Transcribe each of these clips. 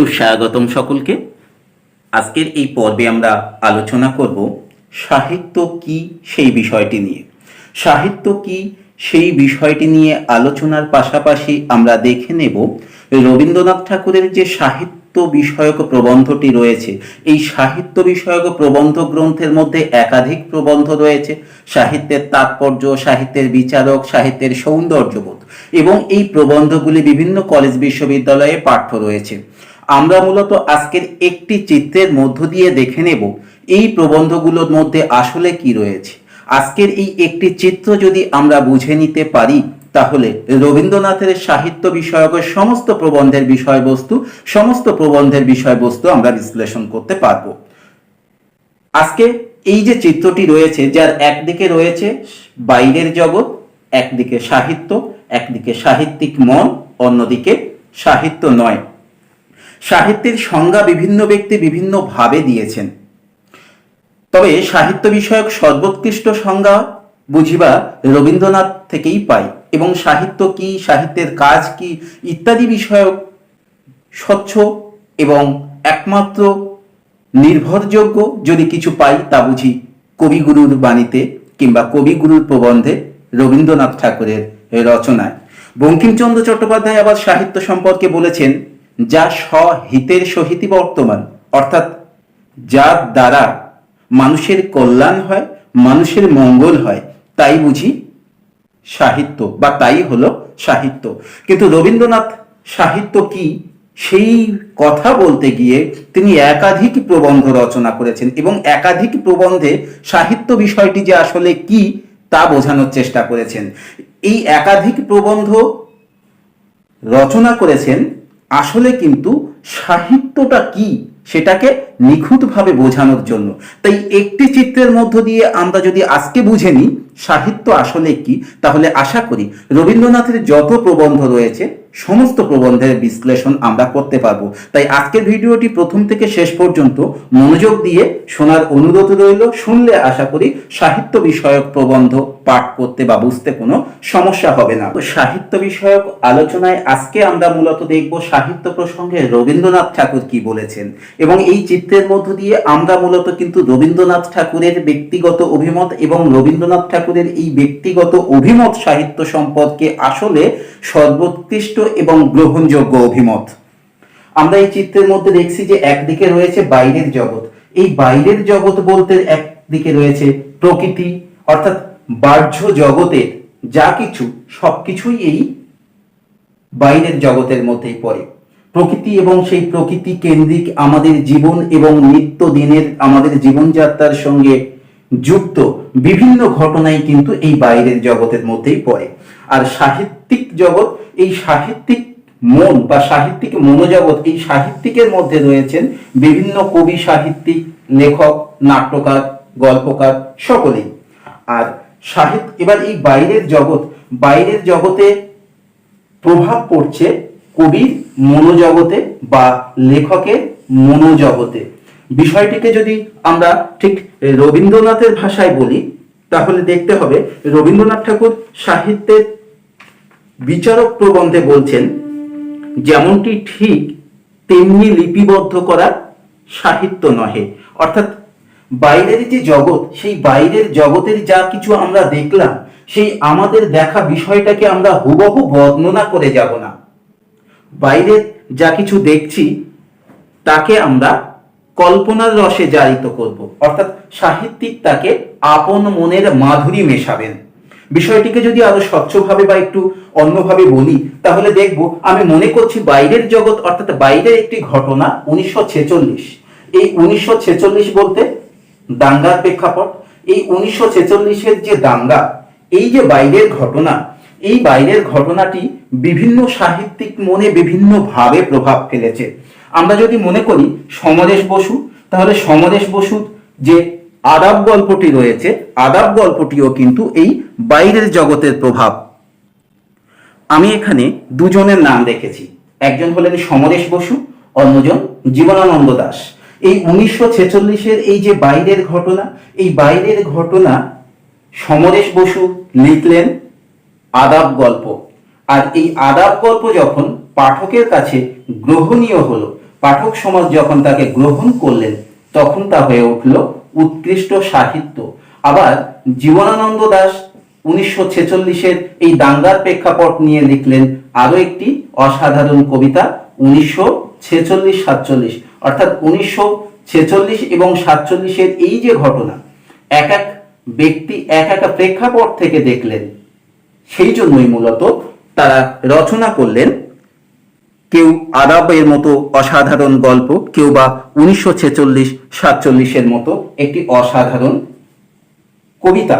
সুস্বাগতম সকলকে। আজকের এই পর্বে আমরা আলোচনা করব সাহিত্য কি সেই বিষয়টি নিয়ে। সাহিত্য কি সেই বিষয়টি নিয়ে আলোচনার পাশাপাশি আমরা দেখে নেব রবীন্দ্রনাথ ঠাকুরের যে সাহিত্য বিষয়ক প্রবন্ধটি রয়েছে। এই সাহিত্য বিষয়ক প্রবন্ধ গ্রন্থের মধ্যে একাধিক প্রবন্ধ রয়েছে। সাহিত্যের তাৎপর্য, সাহিত্যের বিচারক, সাহিত্যের সৌন্দর্যবোধ এবং এই প্রবন্ধগুলি বিভিন্ন কলেজ, বিশ্ববিদ্যালয়ে পাঠ্য রয়েছে। আমরা মূলত আজকের একটি চিত্রের মধ্য দিয়ে দেখে নেব এই প্রবন্ধগুলোর মধ্যে আসলে কি রয়েছে। আজকের এই একটি চিত্র যদি আমরা বুঝে নিতে পারি, তাহলে রবীন্দ্রনাথের সাহিত্য বিষয়ক সমস্ত প্রবন্ধের বিষয়বস্তু, সমস্ত প্রবন্ধের বিষয়বস্তু আমরা বিশ্লেষণ করতে পারব। আজকে এই যে চিত্রটি রয়েছে, যার একদিকে রয়েছে বাইরের জগৎ, একদিকে সাহিত্য, একদিকে সাহিত্যিক মন, অন্যদিকে সাহিত্য নয়। সাহিত্যের সংজ্ঞা বিভিন্ন ব্যক্তি বিভিন্ন ভাবে দিয়েছেন। তবে সাহিত্য বিষয়ক সর্বোৎকৃষ্ট সংজ্ঞা বুঝিবা রবীন্দ্রনাথ থেকেই পাই এবং সাহিত্য কি, সাহিত্যের কাজ কি ইত্যাদি বিষয়ক স্বচ্ছ এবং একমাত্র নির্ভরযোগ্য যদি কিছু পাই তা বুঝি কবিগুরুর বাণীতে কিংবা কবিগুরুর প্রবন্ধে রবীন্দ্রনাথ ঠাকুরের রচনায়। বঙ্কিমচন্দ্র চট্টোপাধ্যায় আবার সাহিত্য সম্পর্কে বলেছেন যা স্বহিতের সহিতই বর্তমান, অর্থাৎ যার দ্বারা মানুষের কল্যাণ হয়, মানুষের মঙ্গল হয়, তাই বুঝি সাহিত্য, বা তাই হলো সাহিত্য। কিন্তু রবীন্দ্রনাথ সাহিত্য কি, সেই কথা বলতে গিয়ে তিনি একাধিক প্রবন্ধ রচনা করেছেন এবং একাধিক প্রবন্ধে সাহিত্য বিষয়টি যে আসলে কি, তা বোঝানোর চেষ্টা করেছেন। এই একাধিক প্রবন্ধ রচনা করেছেন আসলে কিন্তু সাহিত্যটা কি সেটাকে নিখুঁতভাবে বোঝানোর জন্য। তাই একটি চিত্রের মধ্য দিয়ে আমরা যদি আজকে বুঝে নিই, সাহিত্য আসলে কি, তাহলে আশা করি রবীন্দ্রনাথের যত প্রবন্ধ রয়েছে সমস্ত প্রবন্ধের বিশ্লেষণ আমরা করতে পারব। তাই আজকের ভিডিওটি প্রথম থেকে শেষ পর্যন্ত মনোযোগ দিয়ে শোনার অনুরোধ রইল। শুনলে আশা করি সাহিত্য বিষয়ক প্রবন্ধ পাঠ করতে বা বুঝতে কোনো সমস্যা হবে না। সাহিত্য বিষয়ক আলোচনায় আজকে আমরা মূলত দেখব সাহিত্য প্রসঙ্গে রবীন্দ্রনাথ ঠাকুর কি বলেছেন। এবং এই চিত্রের মধ্য দিয়ে আমরা মূলত কিন্তু রবীন্দ্রনাথ ঠাকুরের ব্যক্তিগত অভিমত এবং রবীন্দ্রনাথ ঠাকুরের এই ব্যক্তিগত অভিমত সাহিত্য সম্পর্কে আসলে সর্বোৎকৃষ্ট এবং গ্রহণযোগ্য অভিমত। আমরা এই চিত্রের মধ্যে দেখছি যে একদিকে রয়েছে বাইরের জগৎ। এই বাইরের জগৎ বলতে একদিকে রয়েছে প্রকৃতি, অর্থাৎ বাহ্য জগতের যা কিছু, সবকিছুই এই বাইরের জগতের মধ্যেই পড়ে। প্রকৃতি এবং সেই প্রকৃতি কেন্দ্রিক আমাদের জীবন এবং নিত্য দিনের আমাদের জীবনযাত্রার সঙ্গে যুক্ত বিভিন্ন ঘটনাই কিন্তু এই বাইরের জগতের মধ্যেই পড়ে। আর সাহিত্যিক জগৎ, এই সাহিত্যিক মন বা সাহিত্যিক মনোজগৎ, এই সাহিত্যিকের মধ্যে রয়েছেন বিভিন্ন কবি, সাহিত্যিক, লেখক, নাট্যকার, গল্পকার সকলেই। আর সাহিত্য এবার এই বাইরের জগৎ, বাইরের জগতে প্রভাব পড়ছে কবির মনোজগতে বা লেখকের মনোজগতে। বিষয়টিকে যদি আমরা ঠিক রবীন্দ্রনাথের ভাষায় বলি, তাহলে দেখতে হবে রবীন্দ্রনাথ ঠাকুর সাহিত্যের বিচারক প্রবন্ধে বলছেন, যেমনটি ঠিক তেমনি লিপিবদ্ধ করা সাহিত্য নহে। অর্থাৎ বাইরের যে জগৎ, সেই বাইরের জগতের যা কিছু আমরা দেখলাম, সেই আমাদের দেখা বিষয়টাকে আমরা হুবহু বর্ণনা করে যাব না। বাইরে যা কিছু দেখছি, তাকে আমরা কল্পনার রসে জারিত করব। অর্থাৎ সাহিত্যিক তাকে আপন মনের মাধুরী মেশাবেন। বিষয়টিকে যদি আরও স্বচ্ছভাবে বা একটু অন্যভাবে বলি, তাহলে দেখব আমি মনে করছি বাইরের জগৎ অর্থাৎ বাইরের একটি ঘটনা উনিশশো এই উনিশশো ছেচল্লিশ বলতে দাঙ্গার প্রেক্ষাপট। এই উনিশশো ছেচল্লিশের যে দাঙ্গা, এই যে বাইরের ঘটনা, এই বাইরের ঘটনাটি বিভিন্ন সাহিত্যিক মনে বিভিন্ন ভাবে প্রভাব ফেলেছে। আমরা যদি মনে করি সমরেশ বসু, তাহলে সমরেশ বসুর যে আদাব গল্পটি রয়েছে, আদাব গল্পটিও কিন্তু এই বাইরের জগতের প্রভাব। আমি এখানে দুজনের নাম রেখেছি একজন হলেন সমরেশ বসু, অন্যজন জীবনানন্দ দাস। এই উনিশশো ছেচল্লিশের এই যে বাইরের ঘটনা, এই বাইরের ঘটনা সমরেশ বসু লিখলেন আদাব গল্প। আর এই আদাব গল্প যখন পাঠকের কাছে গ্রহণীয় হলো, পাঠক সমাজ যখন তাকে গ্রহণ করলেন, তখন তা হয়ে উঠল উৎকৃষ্ট সাহিত্য। আবার জীবনানন্দ দাস উনিশশো ছেচল্লিশের এই দাঙ্গার প্রেক্ষাপট নিয়ে লিখলেন আরও একটি অসাধারণ কবিতা, উনিশশো ছেচল্লিশ সাতচল্লিশ। অর্থাৎ উনিশশো ছেচল্লিশ এবং সাতচল্লিশের এই যে ঘটনা, এক এক ব্যক্তি, এক একটা প্রেক্ষাপট থেকে দেখলেন। সেই জন্যই মূলত তারা রচনা করলেন, কেউ আদাবের মতো অসাধারণ গল্প, কেউ বা উনিশশো ছেচল্লিশ সাতচল্লিশের মতো একটি অসাধারণ কবিতা।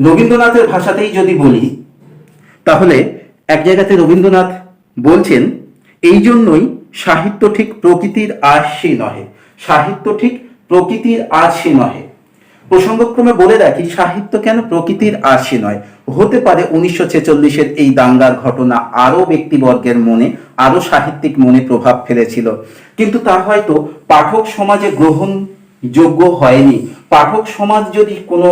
রবীন্দ্রনাথের ভাষাতেই যদি বলি, তাহলে এক জায়গাতে রবীন্দ্রনাথ বলছেন, এই জন্যই সাহিত্য ঠিক প্রকৃতির আশি নহে, সাহিত্য ঠিক প্রকৃতির আশি নহে। প্রসঙ্গক্রমে বলে রাখি, সাহিত্য কেন প্রকৃতির আশি নয়? হতে পারে উনিশশো ছেচল্লিশের এই দাঙ্গার ঘটনা আরও ব্যক্তিবর্গের মনে আরও সাহিত্যিক মনে প্রভাব ফেলেছিল। কিন্তু তা হয়তো পাঠক সমাজে গ্রহণযোগ্য হয়নি। পাঠক সমাজ যদি কোনো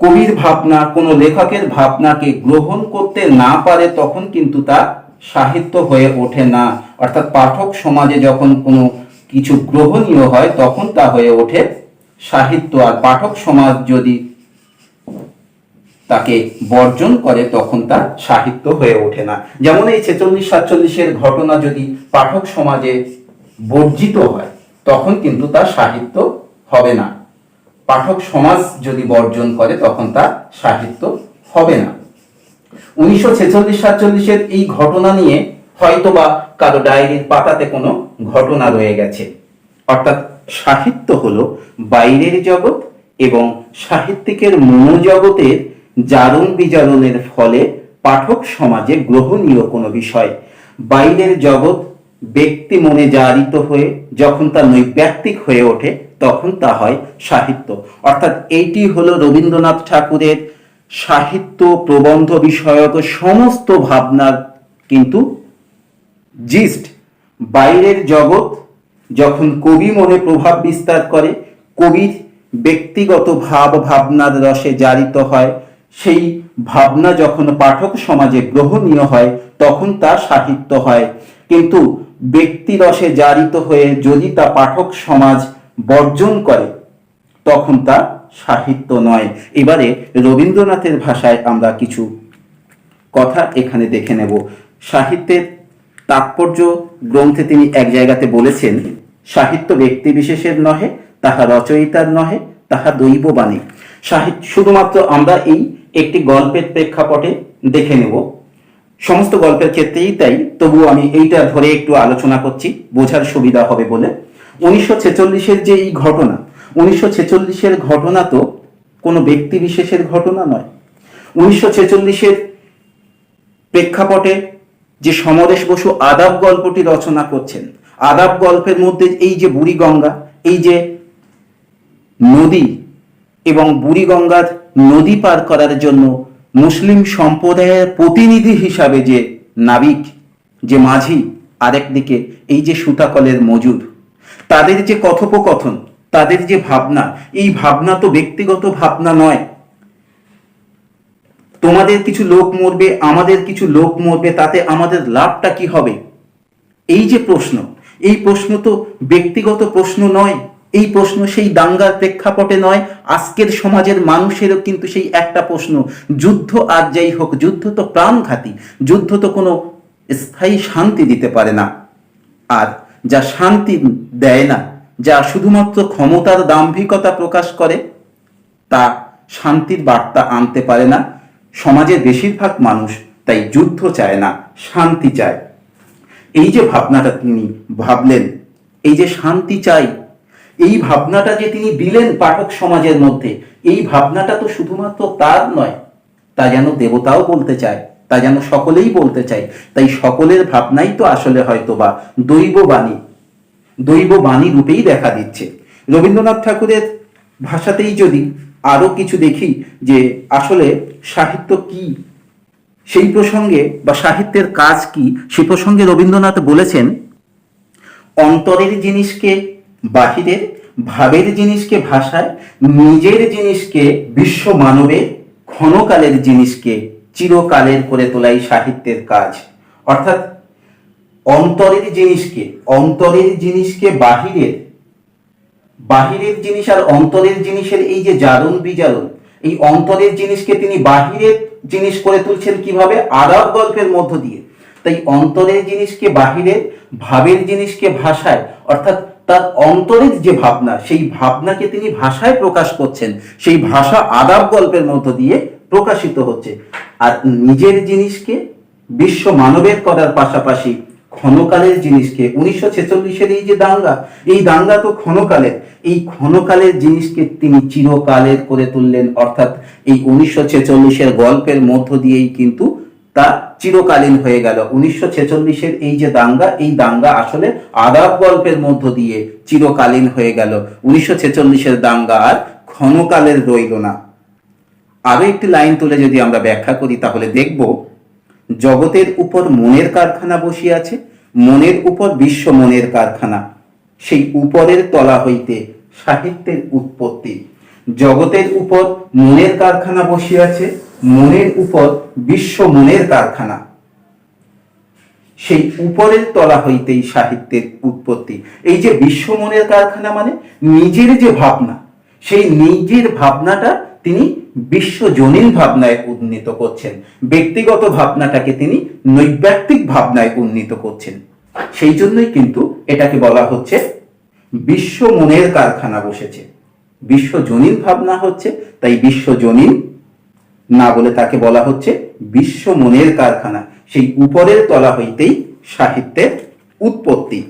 কবির ভাবনা, কোনো লেখকের ভাবনাকে গ্রহণ করতে না পারে তখন কিন্তু তা সাহিত্য হয়ে ওঠে না। অর্থাৎ পাঠক সমাজে যখন কোনো কিছু গ্রহণীয় হয়, তখন তা হয়ে ওঠে সাহিত্য। আর পাঠক সমাজ যদি তাকে বর্জন করে, তখন তা সাহিত্য হয়ে ওঠে না। যেমন এই ছেচল্লিশ, সাতচল্লিশের ঘটনা যদি পাঠক সমাজে বর্জিত হয়, তখন কিন্তু তা সাহিত্য হবে না। পাঠক সমাজ যদি বর্জন করে, তখন তা সাহিত্য হবে না। উনিশশো ছেচল্লিশ, সাতচল্লিশের এই ঘটনা নিয়ে হয়তোবা কারও ডায়েরির পাতাতে কোনো ঘটনা রয়ে গেছে। অর্থাৎ সাহিত্য হলো বাইরের জগৎ এবং সাহিত্যিকের মনোজগতের জারণ বিজারণের ফলে পাঠক সমাজে গ্রহণীয় কোনো বিষয়। বাইরের জগৎ ব্যক্তি মনে জারিত হয়ে, যখন তা নৈব্যক্তিক হয়ে ওঠে তখন তা হয় সাহিত্য। অর্থাৎ এইটি হলো রবীন্দ্রনাথ ঠাকুরের সাহিত্য প্রবন্ধ বিষয়ক সমস্ত ভাবনার কিন্তু জিস্ট বাইরের জগৎ যখন কবি মনে প্রভাব বিস্তার করে, কবির ব্যক্তিগত ভাব ভাবনার রসে জারিত হয়, সেই ভাবনা যখন পাঠক সমাজে গ্রহণীয় হয়, তখন তা সাহিত্য হয়। কিন্তু ব্যক্তি রসে জারিত হয়ে যদি তা পাঠক সমাজ বর্জন করে, তখন তা সাহিত্য নয়। এবারে রবীন্দ্রনাথের ভাষায় আমরা কিছু কথা এখানে দেখে নেব। সাহিত্যের তাৎপর্য গ্রন্থে তিনি এক জায়গাতে বলেছেন, সাহিত্য ব্যক্তি বিশেষের নহে, তাহা রচয়িতার নহে, তাহা দৈববাণী। সাহিত্য শুধুমাত্র আমরা এই একটি গল্পের প্রেক্ষাপটে দেখে নেব। সমস্ত গল্পের ক্ষেত্রেই তাই তবু আমি এইটা ধরে একটু আলোচনা করছি, বোঝার সুবিধা হবে বলে। উনিশশো ছেচল্লিশের যে এই ঘটনা, উনিশশো ছেচল্লিশের ঘটনা তো কোনো ব্যক্তি বিশেষের ঘটনা নয়। উনিশশো ছেচল্লিশের প্রেক্ষাপটে যে সমরেশ বসু আদাব গল্পটি রচনা করছেন, আদাব গল্পের মধ্যে এই যে বুড়িগঙ্গা এই যে নদী এবং বুড়িগঙ্গার নদী পার করার জন্য মুসলিম সম্প্রদায়ের প্রতিনিধি হিসাবে যে নাবিক, যে মাঝি, আরেকদিকে এই যে সুতাকলের মজুদ। তাদের যে কথোপকথন, তাদের যে ভাবনা, এই ভাবনা তো ব্যক্তিগত ভাবনা নয়। তোমাদের কিছু লোক মরবে, আমাদের কিছু লোক মরবে, তাতে আমাদের লাভটা কি হবে? এই যে প্রশ্ন, এই প্রশ্ন তো ব্যক্তিগত প্রশ্ন নয়, এই প্রশ্ন সেই দাঙ্গার প্রেক্ষাপটে নয়, আজকের সমাজের মানুষেরও কিন্তু সেই একটা প্রশ্ন, যুদ্ধ আর যাই হোক, যুদ্ধ তো প্রাণঘাতী, যুদ্ধ তো কোনো স্থায়ী শান্তি দিতে পারে না। আর যা শান্তি দেয় না, যা শুধুমাত্র ক্ষমতার দাম্ভিকতা প্রকাশ করে, তা শান্তির বার্তা আনতে পারে না। সমাজের বেশিরভাগ মানুষ তাই যুদ্ধ চায় না, শান্তি চায়। এই যে ভাবনাটা তিনি ভাবলেন, এই যে শান্তি চাই, এই ভাবনাটা যে তিনি দিলেন পাঠক সমাজের মধ্যে, এই ভাবনাটা তো শুধুমাত্র তার নয়, তা যেন দেবতাও বলতে চায়। তা যেন সকলেই বলতে চাই তাই সকলের ভাবনাই তো আসলে হয়তো বা দৈব বাণী। দৈব বাণী রূপেই দেখা দিচ্ছে। রবীন্দ্রনাথ ঠাকুরের ভাষাতেই যদি আরও কিছু দেখি যে আসলে সাহিত্য কি, সেই প্রসঙ্গে বা সাহিত্যের কাজ কি, সে প্রসঙ্গে রবীন্দ্রনাথ বলেছেন, অন্তরের জিনিসকে বাহিরের, ভাবের জিনিসকে ভাষায়, নিজের জিনিসকে বিশ্ব মানবের, ক্ষণকালের জিনিসকে চিরকালের করে তোলাই সাহিত্যের কাজ। অর্থাৎ অন্তরের জিনিসকে অন্তরের জিনিসকে বাহিরের বাহিরের জিনিস আর অন্তরের জিনিসের এই যে জারণ বিজারণ, এই অন্তরের জিনিসকে তিনি বাহিরের জিনিস করে তুলছেন কীভাবে? আরব গল্পের মধ্য দিয়ে। তাই অন্তরের জিনিসকে বাহিরের, ভাবের জিনিসকে ভাষায়, অর্থাৎ তার অন্তরের যে ভাবনা, সেই ভাবনাকে তিনি ভাষায় প্রকাশ করছেন। সেই ভাষা আদাব গল্পের মধ্য দিয়ে প্রকাশিত হচ্ছে। আর নিজের জিনিসকে বিশ্ব মানবের করার পাশাপাশি ক্ষণকালের জিনিসকে, উনিশশো ছেচল্লিশের এই যে দাঙ্গা, এই দাঙ্গা তো ক্ষণকালের। এই ক্ষণকালের জিনিসকে তিনি চিরকালের করে তুললেন। অর্থাৎ এই উনিশশো ছেচল্লিশের গল্পের মধ্য দিয়েই কিন্তু তা চিরকালীন হয়ে গেল। উনিশশো ছেচল্লিশের এই যে দাঙ্গা, এই দাঙ্গা আসলে আদাব গল্পের মধ্য দিয়ে চিরকালীন হয়ে গেল। উনিশশো ছেচল্লিশের দাঙ্গা আর ক্ষণকালের রইল না। আরও একটি লাইন তুলে যদি আমরা ব্যাখ্যা করি, তাহলে দেখব, জগতের উপর মনের কারখানা বসিয়াছে মনের উপর বিশ্ব মনের কারখানা। সেই উপরের তলা হইতে সাহিত্যের উৎপত্তি। জগতের উপর মনের কারখানা বসিয়াছে মনের উপর বিশ্ব মনের কারখানা। সেই উপরের তলা হইতেই সাহিত্যের উৎপত্তি। এই যে বিশ্ব মনের কারখানা মানে নিজের যে ভাবনা, সেই নিজের ভাবনাটা তিনি বিশ্বজনীন ভাবনায় উন্নীত করছেন। ব্যক্তিগত ভাবনাটাকে তিনি নৈব্যক্তিক ভাবনায় উন্নীত করছেন। সেই জন্যই কিন্তু এটাকে বলা হচ্ছে বিশ্ব মনের কারখানা বসেছে। বিশ্বজনীন ভাবনা হচ্ছে, তাই বিশ্বজনীন না বলে তাকে বলা হচ্ছে বিশ্ব মনের কারখানা। সেই উপরের তলা হইতেই সাহিত্যের উৎপত্তি।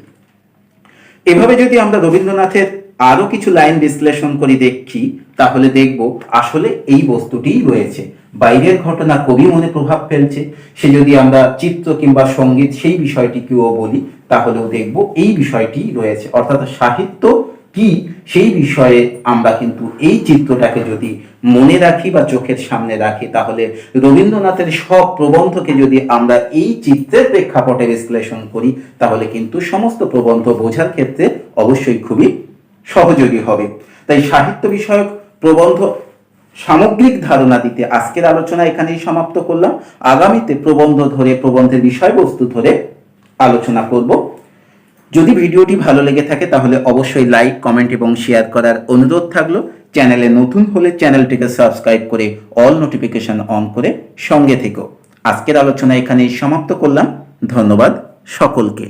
এভাবে যদি আমরা রবীন্দ্রনাথের আরও কিছু লাইন বিশ্লেষণ করি দেখি তাহলে দেখব আসলে এই বস্তুটিই রয়েছে। বাইরের ঘটনা কবি মনে প্রভাব ফেলছে। সে যদি আমরা চিত্র কিংবা সংগীত সেই বিষয়টিকেও বলি, তাহলেও দেখব এই বিষয়টি রয়েছে। অর্থাৎ সাহিত্য কি সেই বিষয়ে আমরা কিন্তু এই চিত্রটাকে যদি মনে রাখি বা চোখের সামনে রাখি, তাহলে রবীন্দ্রনাথের সব প্রবন্ধকে যদি আমরা এই চিত্রের প্রেক্ষাপটে বিশ্লেষণ করি, তাহলে কিন্তু সমস্ত প্রবন্ধ বোঝার ক্ষেত্রে অবশ্যই খুবই সহযোগী হবে। তাই সাহিত্য বিষয়ক প্রবন্ধ সামগ্রিক ধারণা দিতে আজকের আলোচনা এখানেই সমাপ্ত করলাম। আগামীতে প্রবন্ধ ধরে, প্রবন্ধের বিষয়বস্তু ধরে আলোচনা করব। যদি ভিডিওটি ভালো লেগে থাকে তাহলে অবশ্যই লাইক, কমেন্ট এবং শেয়ার করার অনুরোধ থাকল। চ্যানেলে নতুন হলে চ্যানেলটিকে সাবস্ক্রাইব করে অল নোটিফিকেশন অন করে সঙ্গে থেকো। আজকের আলোচনা এখানেই সমাপ্ত করলাম। ধন্যবাদ সকলকে।